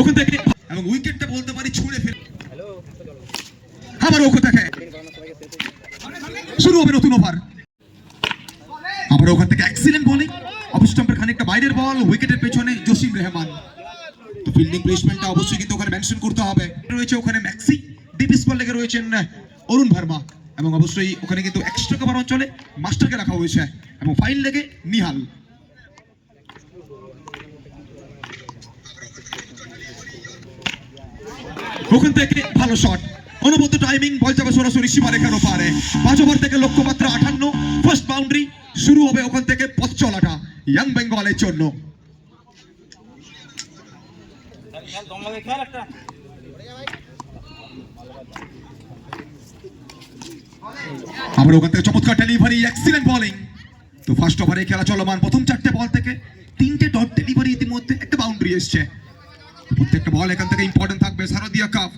ওখান থেকে এবং উইকেটটা বলতে পারি ছুঁড়ে ফেলে। আবার ওখান থেকে শুরু হবে নতুন ওভার আবার ওখান থেকে অ্যাক্সিডেন্ট বোলিং অফ স্টাম্পের খানিকটা বাইরের বল উইকেটের পেছনে জসিম রেহমান। তো ফিল্ডিং প্লেসমেন্টটা অবশ্যই কিন্তু ওখানে মেনশন করতে হবে। রয়েছে ওখানে ম্যাক্সি ডিপ স্কোয়ার লেগে রয়েছেন অরুণ ভার্মা। এবং অবশ্যই ওখানে কিন্তু এক্সট্রা কভার অঞ্চলে মাস্টারকে রাখা হয়েছে। এবং ফাইন লেগে নিহাল। ওখান থেকে ভালো শট অনবদ্য টাইমিং বল যাবে সরাসরি সীমারেখার ওপারে। পাঁচ ওভার থেকে লক্ষ্যমাত্রা আঠান্ন। ফার্স্ট বাউন্ডারি শুরু হবে ওখান থেকে পথ চলাটা। ইয়াং বেঙ্গলের জন্য। আবার ওখান থেকে চমৎকার ডেলিভারি এক্সিলেন্ট বোলিং তো ফার্স্ট ওভারে খেলা চলমান প্রথম চারটে বল থেকে তিনটে ডট ডেলিভারি ইতিমধ্যে একটা বাউন্ডারি এসছে। প্রত্যেকটা বল এখান থেকে ইম্পর্টেন্ট থাকবে। Sharadiya cup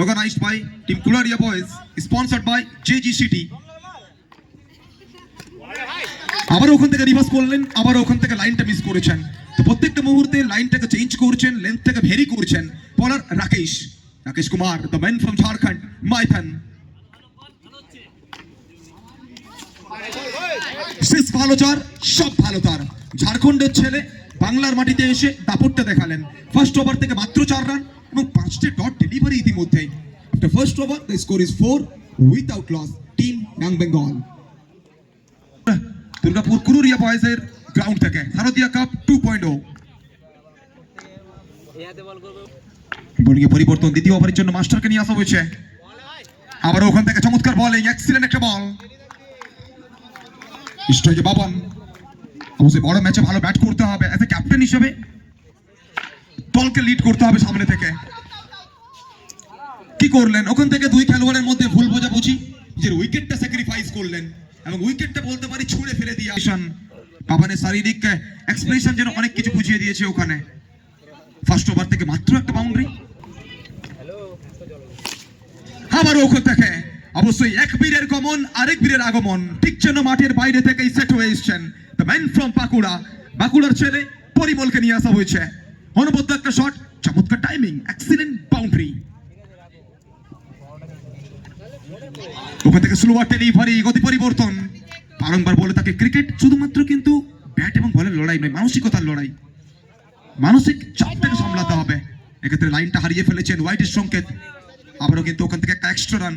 organised by team Kularia boys sponsored by JGCT আবার ওখান থেকে রিভার্স করলেন আবার ওখান থেকে লাইনটা মিস করেছেন। তো প্রত্যেকটা মুহূর্তে লাইনটাকে চেঞ্জ করছেন লেন্থ থেকে ভেরি করছেন। বলার Rakesh Rakesh Kumar the man from Jharkhand Maithon শেষ ভালো চার, সব ভালো তার। ঝাড়খণ্ডের ছেলে বাংলার মাটিতে এসে দাপটটা দেখালেন। ফার্স্ট ওভার থেকে মাত্র চার রান এবং পাঁচটি ডট ডেলিভারি ইতিমধ্যেই। After first over the score is four without loss team young Bengal Durgapur Kururia বয়েজের ground থেকে শারদীয়া কাপ টু পয়েন্ট ও বোলিংয়ে পরিবর্তন, দ্বিতীয় ওভারের জন্য মাস্টারকে নিয়ে আসা হয়েছে। আবার ওখান থেকে চমৎকার বলিং এক্সিলেন্ট একটা বল স্ট্রাইকে বাবান। অবশ্যই বড় ম্যাচে ভালো ব্যাট করতে হবে অ্যাজ এ ক্যাপ্টেন হিসেবে। দলকে লিড করতে হবে সামনে থেকে। কি করলেন? ওখান থেকে দুই খেলোয়াড়ের মধ্যে ভুল বোঝাবুঝি, নিজের উইকেটটা স্যাক্রিফাইস করলেন এবং উইকেটটা বলতে পারি ছুঁড়ে ফেলে দিয়ে আসেন। বাবানের শারীরিক এক্সপ্রেশন যেন অনেক কিছু বুঝিয়ে দিয়েছে ওখানে। ফার্স্ট ওভার থেকে মাত্র একটা বাউন্ডারি আবার ওখান থেকে। অবশ্যই এক বীরের গমন, আরেক বীরের আগমন। ঠিক যেন মাঠের বাইরে থেকেই সেট হয়ে এসছেন দ্য ম্যান ফ্রম বাঁকুড়া। বাঁকুড়ার ছেলে পরিমলকে নিয়ে আসা হয়েছে। অনবদ্য একটা শট চমৎকার টাইমিং এক্সিলেন্ট বাউন্ডারি ওখান থেকে স্লোয়ার ডেলিভারি গতি পরিবর্তন। বারংবার বলে থাকে, ক্রিকেট শুধুমাত্র কিন্তু ব্যাট এবং বলের লড়াই নয়, মানসিকতার লড়াই। মানসিক চাপটাকে সামলাতে হবে। এক্ষেত্রে লাইনটা হারিয়ে ফেলেছেন হোয়াইটের সংকেত। আবারও কিন্তু ওখান থেকে একটা এক্সট্রা রান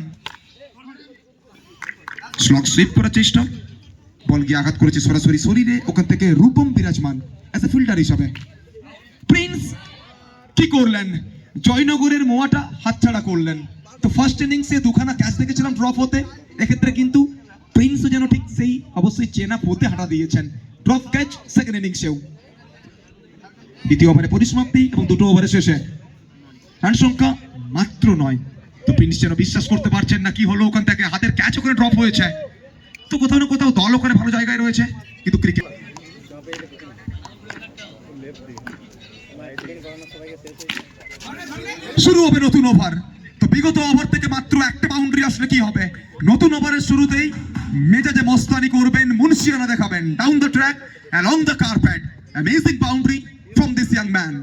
স্লক সুইপ করার চেষ্টা। বল গিয়ে আঘাত করেছে সরাসরি শরীরে, ওখান থেকে রূপম বিরাজমান অ্যাজ এ ফিল্ডার হিসাবে। প্রিন্স কি করলেন? জয়নগরের মোয়াটা হাতছাড়া করলেন। তো ফার্স্ট ইনিংসে দুখানা ক্যাচ দেখেছিলাম ড্রপ হতে। এক্ষেত্রে কিন্তু প্রিন্সও যেন ঠিক সেই অবশ্যই চেনা পথে হাঁটা দিয়েছেন। ড্রপ ক্যাচ সেকেন্ড ইনিংসেও দ্বিতীয় ওভারে পরিসমাপ্তি এবং দুটো ওভারে শেষে। রান সংখ্যা মাত্র নয়। তো প্রিন্স যেন বিশ্বাস করতে পারছেন না, কি হলো ওখান থেকে? হাতের ক্যাচ ওখানে ড্রপ হয়েছে। তো কোথাও না কোথাও দল ওখানে ভালো জায়গায় রয়েছে, কিন্তু ক্রিকেট শুরু হবে নতুন ওভার তো বিগত ওভার থেকে মাত্র একটা বাউন্ডারি আসলে কি হবে? নতুন ওভারের শুরুতেই মেজাজে মস্তানি করবেন মুন্সিয়ানা দেখাবেন। Down the track along the carpet amazing boundary from this young man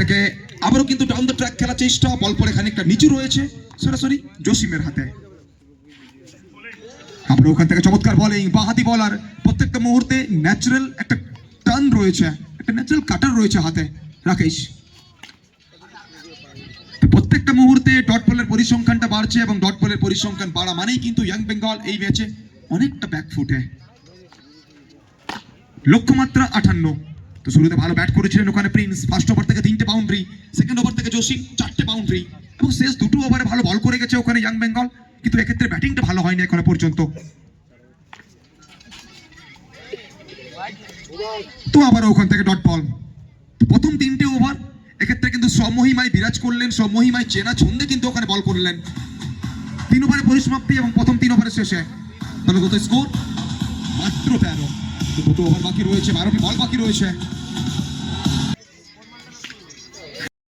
থেকে আবারও কিন্তু দ্য ট্র্যাক খেলার চেষ্টা বল পরে খানিকটা নিচু রয়েছে। সরাসরি জসিমের হাতে। আমরা ওখান থেকে চমৎকার বলিং বাহাতি বলার প্রত্যেকটা মুহূর্তে ন্যাচারাল একটা টার্ন রয়েছে, একটা ন্যাচারাল কাটার রয়েছে হাতে। রাকেশ। প্রত্যেকটা মুহূর্তে ডট বলের পরিসংখ্যানটা বাড়ছে এবং ডট বলের পরিসংখ্যান বাড়া মানেই কিন্তু ইয়াং বেঙ্গল এই ম্যাচে অনেকটা ব্যাক ফুটে লক্ষ্যমাত্রা আটান্ন। তো শুরুতে ভালো ব্যাট করেছিলেন ওখানে প্রিন্স। ফার্স্ট ওভার থেকে তিনটে বাউন্ডারি সেকেন্ড ওভার থেকে জসিম চারটে বাউন্ডারি এবং শেষ দুটো ওভারে ভালো বল করে গেছে ওখানে ইয়াং বেঙ্গল কিন্তু এক্ষেত্রে ব্যাটিংটা ভালো হয়নি এখনও পর্যন্ত। তো আবার ওখান থেকে ডট বল প্রথম তিনটে ওভার এক্ষেত্রে কিন্তু সমহিমায় বিরাজ করলেন, সমহিমায় চেনা ছন্দে কিন্তু ওখানে বল করলেন। তিন ওভারে পরিসমাপ্তি এবং প্রথম তিন ওভারের শেষে। দলগত স্কোর মাত্র তেরো। দুটো ওভার বাকি রয়েছে, বারোটি বল বাকি রয়েছে।